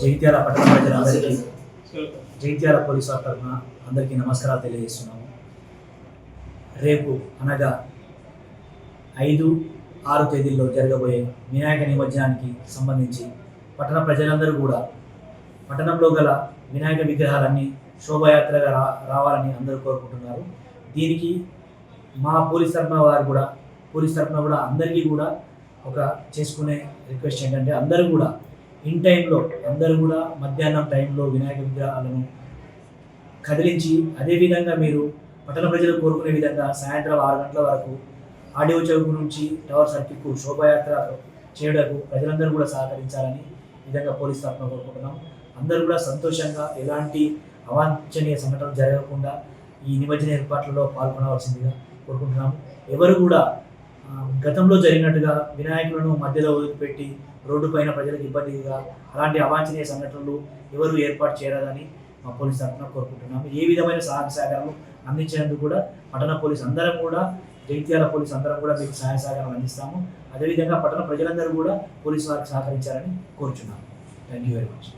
జగిత్యాల పట్టణ ప్రజలందరికీ జగిత్యాల పోలీసు వారి తరఫున అందరికీ నమస్కారాలు తెలియజేస్తున్నాము. రేపు అనగా ఐదు ఆరు తేదీల్లో జరగబోయే వినాయక నిమజ్జనానికి సంబంధించి పట్టణ ప్రజలందరూ కూడా పట్టణంలో గల వినాయక విగ్రహాలన్నీ శోభాయాత్రగా రా రావాలని అందరూ కోరుకుంటున్నారు. దీనికి మా పోలీస్ తరఫున వారు కూడా పోలీస్ తరఫున కూడా అందరికీ కూడా ఒక చేసుకునే రిక్వెస్ట్ ఏంటంటే అందరూ కూడా ఇన్ టైంలో అందరూ కూడా మధ్యాహ్నం టైంలో వినాయక విగ్రహాలను కదిలించి అదేవిధంగా మీరు పట్టణ ప్రజలు కోరుకునే విధంగా సాయంత్రం ఆరు గంటల వరకు ఆడియో చౌక్ నుంచి టవర్ సర్కిల్కు శోభాయాత్ర చేయడకు ప్రజలందరూ కూడా సహకరించాలని విధంగా పోలీస్ తరఫున కోరుకుంటున్నాం. అందరూ కూడా సంతోషంగా ఎలాంటి అవాంఛనీయ సంఘటనలు జరగకుండా ఈ నిమజ్జన ఏర్పాట్లలో పాల్గొనవలసిందిగా కోరుకుంటున్నాము. ఎవరు కూడా గతంలో జరిగినట్టుగా వినాయకులను మధ్యలో వదిలిపెట్టి రోడ్డుపైన ప్రజలకు ఇబ్బందిగా అలాంటి అవాంఛనీయ సంఘటనలు ఎవరు ఏర్పాటు చేయరాదని మా పోలీస్ తరఫున కోరుకుంటున్నాము. ఏ విధమైన సహాయ సహకారం అందించినందుకు కూడా పట్టణ పోలీస్ అందరం కూడా జగిత్యాల పోలీస్ అందరం కూడా మీకు సహాయ సహకారం అందిస్తాము. అదేవిధంగా పట్టణ ప్రజలందరూ కూడా పోలీసు వారికి సహకరించాలని కోరుచున్నాము. Thank you very much